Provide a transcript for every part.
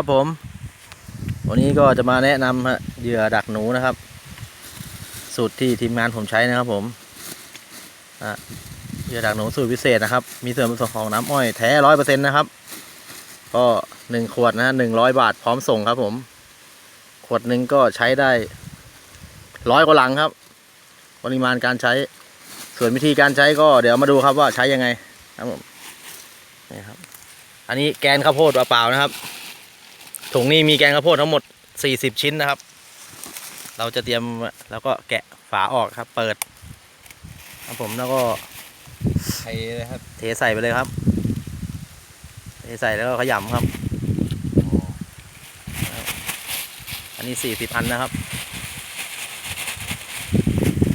ครับผม วันนี้ก็จะมาแนะนำฮะเหยื่อดักหนูนะครับ สูตรที่ทีมงานผมใช้นะครับผมเหยื่อดักหนูสูตรพิเศษนะครับ มีส่วนผสมของน้ำอ้อยแท้ร้อยเปอร์เซ็นต์นะครับ ก็หนึ่งขวดนะหนึ่งร้อยบาทพร้อมส่งครับผม ขวดหนึ่งก็ใช้ได้ร้อยกว่าหลังครับ ปริมาณการใช้ ส่วนวิธีการใช้ก็เดี๋ยวมาดูครับว่าใช้ยังไงครับผมนี่ครับ อันนี้แกนข้าวโพดเปล่าๆนะครับ ถุงนี้มีแกงข้าวโพดทั้งหมด 40 ชิ้นนะครับ เราจะเตรียมแล้วก็แกะฝาออกครับ เปิดครับผมแล้วก็ไทเลยครับ เทใส่ไปเลยครับ เทใส่แล้วก็ขยำครับ อันนี้ 40อันนะครับ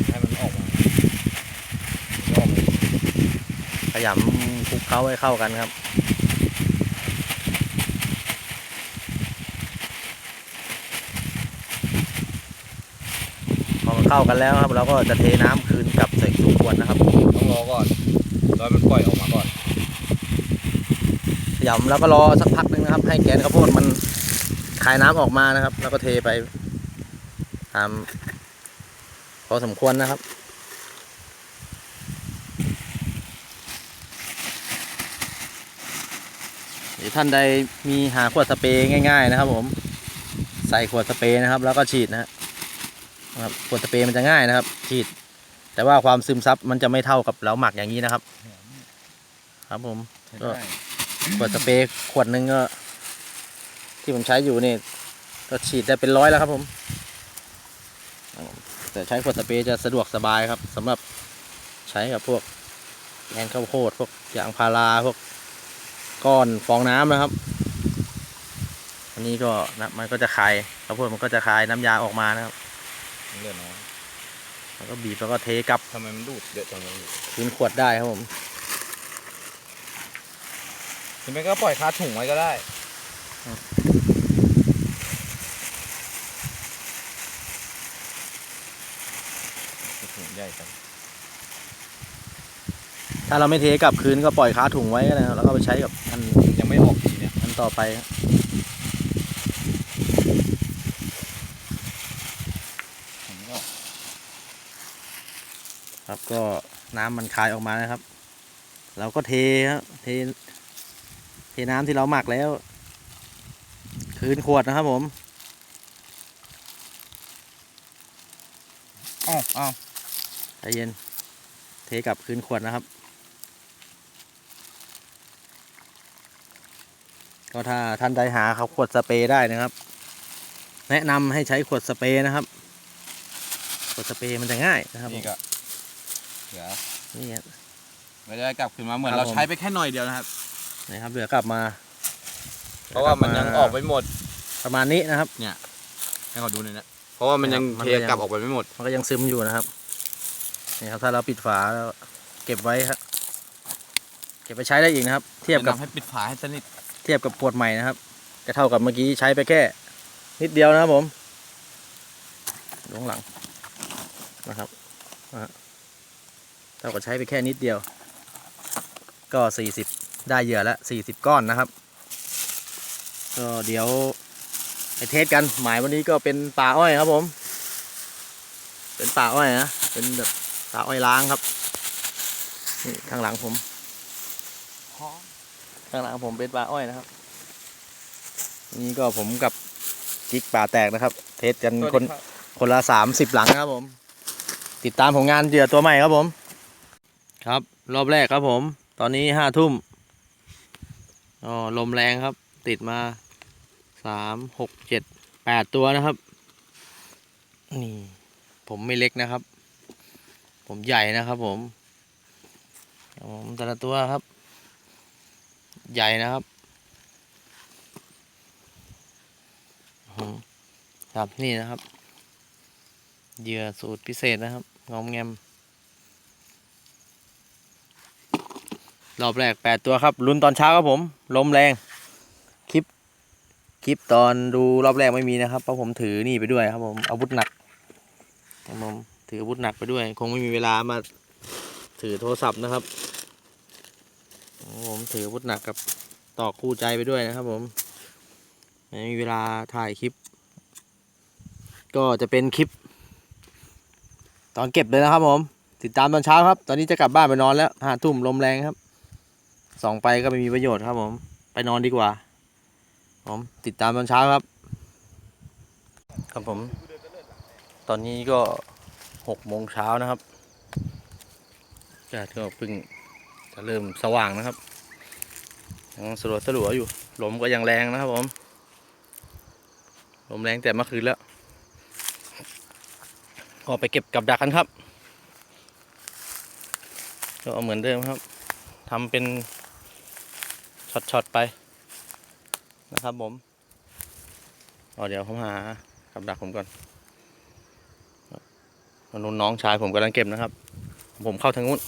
ให้มันออกมาขยำคลุกเคล้าให้เข้ากันครับ พอมัน เข้ากันแล้วครับ เราก็จะเทน้ำคืนกลับใส่สู่ขวดนะครับต้องรอก่อนรอมันปล่อยออกมาก่อนขยำแล้วก็รอสักพักหนึ่งนะครับ ให้แกนข้าวโพดมันคายน้ำออกมานะครับ แล้วก็เทไปตามพอสมควรนะครับหรือท่านใดมีหาขวดสเปรย์ง่าย ๆ นะครับ ผม ใส่ขวดสเปรย์นะครับ แล้วก็ฉีดนะฮะ นะครับขวดสเปรย์มันจะง่ายนะครับ ฉีด แต่ว่าความซึมซับมันจะไม่เท่ากับเราหมักอย่างนี้นะครับ ครับผมก็ขวดสเปรย์ขวดหนึ่งก็ ที่ผมใช้อยู่นี่ก็ฉีดได้เป็นร้อยแล้วครับผม แต่ใช้ขวดสเปรย์จะสะดวกสบายครับสำหรับใช้กับพวกแกนข้าวโพดพวกยางพาราพวกก้อนฟองน้ำนะครับ อันนี้ก็นะมันก็จะคายข้าวโพดมันก็จะคายน้ำยาออกมานะครับ เหลือน้อยแล้วก็บีบแล้วก็เทกลับทำไมมันดูดเยอะจังเลยคืนขวดได้ครับผมหรือไม่ก็ปล่อยคาถุงไว้ก็ได้ครับถุงใหญ่จังถ้าเราไม่เทกลับคืนก็ปล่อยคาถุงไว้ก็ได้ครับแล้วก็ไปใช้กับอันยังไม่ออกทีเนี่ยอันต่อไปครับ ถุงไม่ออก ครับ ก็น้ำมันคายออกมานะครับ เราก็เทครับเทเทน้ำที่เราหมักแล้ว คืนขวดนะครับผมอ้าวอ้าวใจเย็น เทกลับคืนขวดนะครับ ก็ถ้าท่านใดหาครับขวดสเปรย์ได้นะครับ แนะนำให้ใช้ขวดสเปรย์นะครับ ขวดสเปรย์มันจะง่ายนะครับนี่ก็ เหลือนี่ครับ ไม่ได้กลับคืนมาเหมือนครับเราผม ใช้ไปแค่หน่อยเดียวนะครับ นะครับเหลือกลับมาเพราะว่ามันยังออกไปหมด ประมาณนี้นะครับ ให้เขาดูหน่อยนะ เพราะว่ามันยังมันเทก็ยัง กลับออกไปไม่หมด มันก็ยังซึมอยู่นะครับ นี่ครับถ้าเราปิดฝาแล้วเก็บไว้ครับ เก็บไปใช้ได้อีกนะครับ เทียบกับ แนะนำให้ปิดฝาให้สนิท เทียบกับขวดใหม่นะครับก็เท่ากับเมื่อกี้ใช้ไปแค่ นิดเดียวนะครับผมดูข้างหลังนะครับนะฮะ เท่ากับใช้ไปแค่นิดเดียว ก็สี่สิบได้เหยื่อละสี่สิบก้อนนะครับ ก็เดี๋ยวไปเทสกันหมายวันนี้ก็เป็นป่าอ้อยครับผม เป็นป่าอ้อยนะ เป็นแบบป่าอ้อยล้างครับ นี่ข้างหลังผม ข้างหลังผมเป็นป่าอ้อยนะครับ นี่ก็ผมกับกิ๊กป่าแตกนะครับ เทสกันคนคนละสามสิบหลังนะครับผม ติดตามผลงานเหยื่อตัวใหม่ครับผม ครับ รอบแรกครับผม ตอนนี้ห้าทุ่มอ๋อลมแรงครับ ติดมาสามหกเจ็ดแปดตัวนะครับ นี่ ผมไม่เล็กนะครับ ผมใหญ่นะครับผมผมแต่ละตัวครับ ใหญ่นะครับครับนี่นะครับเหยื่อสูตรพิเศษนะครับงอมแงม รอบแรกแปดตัวครับ ลุ้นตอนเช้าครับผม ลมแรง คลิป คลิปตอนดูรอบแรกไม่มีนะครับ เพราะผมถือนี่ไปด้วยครับผมอาวุธหนักครับผมถืออาวุธหนักไปด้วย คงไม่มีเวลามาถือโทรศัพท์นะครับ ผมถืออาวุธหนักกับต่อคู่ใจไปด้วยนะครับผมไม่มีเวลาถ่ายคลิป ก็จะเป็นคลิป ตอนเก็บเลยนะครับผม ติดตามตอนเช้าครับ ตอนนี้จะกลับบ้านไปนอนแล้วห้าทุ่มลมแรงครับ ส่องไปก็ไม่มีประโยชน์ครับผม ไปนอนดีกว่า ผมติดตามตอนเช้าครับ ครับผม ตอนนี้ก็หกโมงเช้านะครับแดดก็เพิ่งจะเริ่มสว่างนะครับยังสลัวสลัวอยู่ ลมก็ยังแรงนะครับผม ลมแรงแต่เมื่อคืนแล้ว ก็ไปเก็บกับดักกันครับ ก็เเหมือนเดิมครับทำเป็น ช็อตๆไปนะครับผมเอเดี๋ยวผมหากับดักผมก่อนนุ่นน้องชายผมกำลังเก็บนะครับ ผมเข้าทางนู้น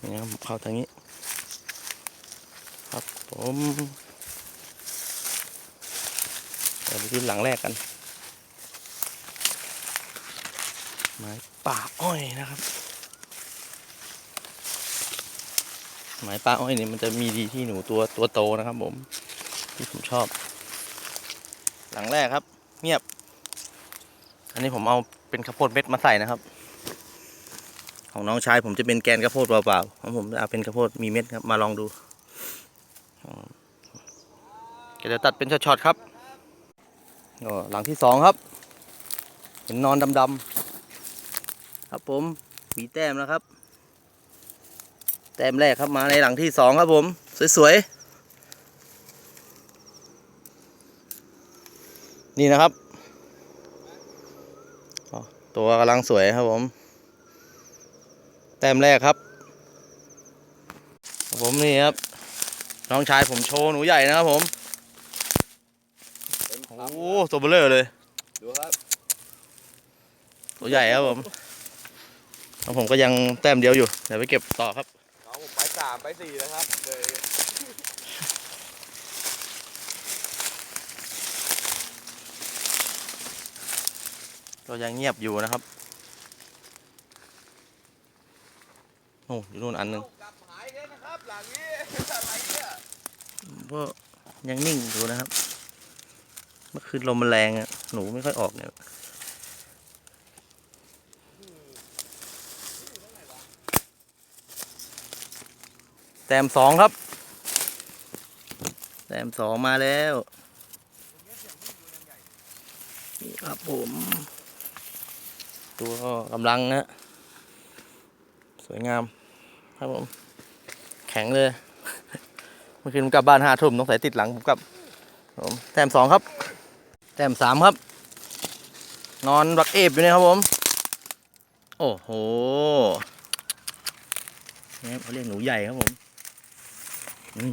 นี่ครับเข้าทางนี้ ครับผมเดี๋ยวไปที่หลังแรกกัน ไม้ป่าอ้อยนะครับ ไม้ป่าอ้อยเนี่ยมันจะมีดีที่หนูตัวตัวโตนะครับผม ที่ผมชอบ หลังแรกครับ เงียบ อันนี้ผมเอาเป็นข้าวโพดเม็ดมาใส่นะครับ ของน้องชายผมจะเป็นแกนข้าวโพดเปล่าๆของผมจะเอาเป็นข้าวโพดมีเม็ดครับมาลองดูอืมก็จะตัดเป็นช็อตๆครับหลังที่สองครับ เห็นนอนดำๆครับผมมีแต้มแล้วครับ แต้มแรกครับมาในหลังที่สองครับผม สวยๆ นี่นะครับอ๋อตัวกำลังสวยครับผม แต้มแรกครับครับ ผมนี่ครับ น้องชายผมโชว์หนูใหญ่นะครับผมเต็มโอ้ครับโหตัวเบลเลอร์เลย ดูครับ ตัวใหญ่ครับผมแล้วผมก็ยังแต้มเดียวอยู่ เดี๋ยวไปเก็บต่อครับน้องผมไป สามไปสี่แล้วครับเลยก็ยังเงียบอยู่นะครับโอ้อยู่นู่นอันหนึงกลับหายเลยนะครับหลังนี้อะไรเนี่ยก็ยังนิ่งอยู่นะครับ เมื่อคืนลมมันแรงอะหนูไม่ค่อยออกเนี่ย แต้มสองครับ แต้มสองมาแล้วนี่ครับผม ตัวกำลังนะสวยงามครับผม แข็งเลย เมื่อคืนผมกลับบ้านห้าทุ่มต้องใส่ติดหลังผมกลับผมแต้มสองครับ แต้มสามครับ นอนบักเอฟอยู่เนี่ยครับผม โอ้โหนี่เขาเรียกหนูใหญ่ครับผม นี่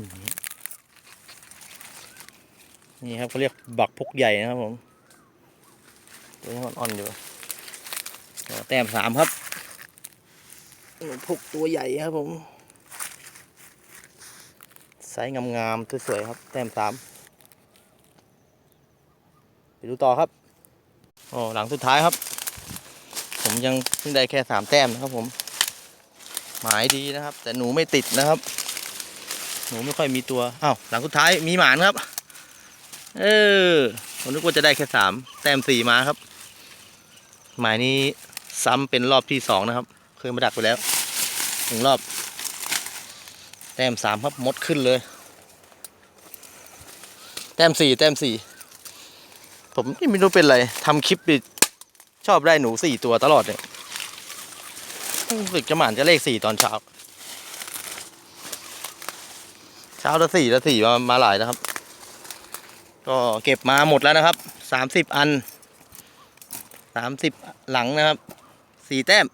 นี่ครับเขาเรียกบักพกใหญ่นะครับผมตัวนี้อ่อนๆอยู่อ๋อแต้มสามครับหนูพกตัวใหญ่ครับผมไซส์งามๆสวยๆครับ แต้มสามไปดูต่อครับโอ้หลังสุดท้ายครับ ผมยังเพิ่งได้แค่สามแต้มนะครับผม หมายดีนะครับ แต่หนูไม่ติดนะครับ หนูไม่ค่อยมีตัวอ้าวหลังสุดท้ายมีหมานครับ เออผมนึกว่าจะได้แค่สามแต้มสี่มาครับ หมายนี้ซ้ำเป็นรอบที่สองนะครับ เคยมาดักไปแล้วหนึ่งรอบ แต้มสามครับมดขึ้นเลย แต้มสี่แต้มสี่ผมไม่รู้เป็นไรทำคลิปดิชอบได้หนูสี่ตัวตลอดเนี่ยรู้สึกจะหมานจะเลขสี่ตอนเช้า เช้าละสี่ละสี่มามาหลายแล้วครับ ก็เก็บมาหมดแล้วนะครับสามสิบอันสามสิบหลังนะครับสี่แต้ม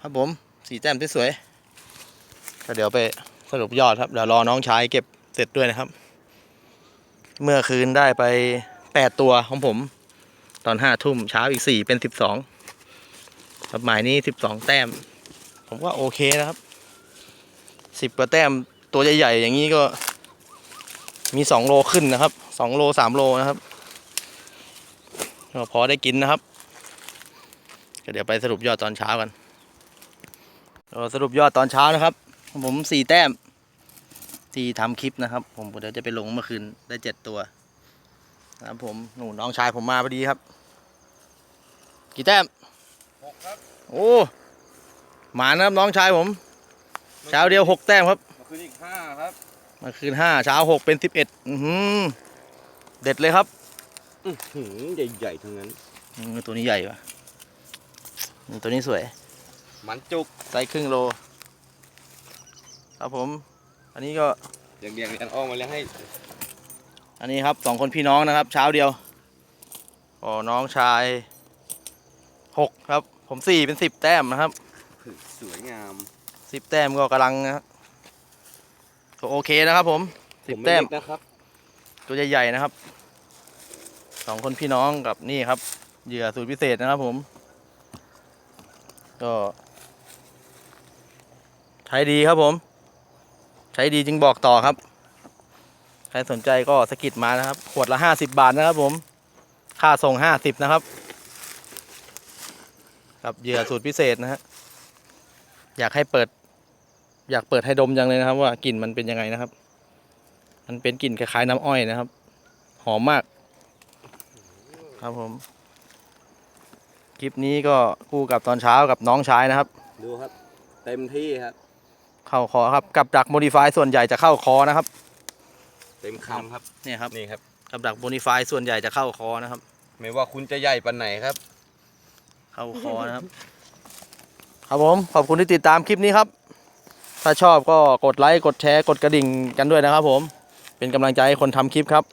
ครับผมสี่แต้มที่สวยก็เดี๋ยวไปสรุปยอดครับเดี๋ยวรอน้องชายเก็บเสร็จด้วยนะครับ เมื่อคืนได้ไปแปดตัวของผม ตอนห้าทุ่มเช้าอีกสี่เป็นสิบสองครับหมายนี้สิบสองแต้ม ผมว่าโอเคนะครับสิบกว่าแต้ม ตัวใหญ่ๆอย่างนี้ก็ มีสองโลขึ้นนะครับสองโลสามโลนะครับก็พอได้กินนะครับก็เดี๋ยวไปสรุปยอดตอนเช้ากันก็สรุปยอดตอนเช้านะครับ ผมสี่แต้ม ที่ทำคลิปนะครับ ผมเดี๋ยวจะไปลงเมื่อคืนได้เจ็ดตัวนะครับผมหนูน้องชายผมมาพอดีครับ กี่แต้มหกครับ โอ้หมานะครับน้องชายผม เช้าเดียวหกแต้มครับมา คืนอีกห้าครับเมื่อคืนห้าเช้าหกเป็นสิบเอ็ดอือหือเด็ดเลยครับหืมใหญ่ๆทั้งนั้นอืมตัวนี้ใหญ่ว่ะอืมตัวนี้สวยมันจุกไซส์ครึ่งโล ครับผม อันนี้ก็เดี่ยงๆเรียงอ้อมมาเลี้ยงให้ อันนี้ครับสองคนพี่น้องนะครับ เช้าเดียวอ๋อน้องชายหกครับ ผมสี่เป็นสิบแต้มนะครับ สวยงามสิบแต้มก็กำลังนะครับ ก็โอเคนะครับผมสิบผไแต้มเล็กนะครับ ตัวใหญ่ๆนะครับสองคนพี่น้องกับนี่ครับ เหยื่อสูตรพิเศษนะครับผม ก็ ใช้ดีครับผม ใช้ดีจึงบอกต่อครับ ใครสนใจก็สะกิดมานะครับ ขวดละห้าสิบบาทนะครับผม ค่าส่งห้าสิบนะครับ กับเหยื่อสูตรพิเศษนะฮะอยากให้เปิด อยากเปิดให้ดมจังเลยนะครับ ว่ากลิ่นมันเป็นยังไงนะครับ มันเป็นกลิ่นคล้ายๆน้ำอ้อยนะครับ หอมมาก ครับผม คลิปนี้ก็คู่กับตอนเช้ากับน้องชายนะครับ ดูครับ เต็มที่ครับ เข้าคอครับ กับดักโมดิฟายส่วนใหญ่จะเข้าคอนะครับ เต็มคำครับเนี่ยครับนี่ครับกับดักโมดิฟายส่วนใหญ่จะเข้าคอนะครับ ไม่ว่าคุณจะใหญ่ปันไหนครับ เข้าคอนะครับ ครับผม ขอบคุณที่ติดตามคลิปนี้ครับ ถ้าชอบก็กดไลค์กดแชร์กดกระดิ่งกันด้วยนะครับผม เป็นกำลังใจให้คนทำคลิปครับ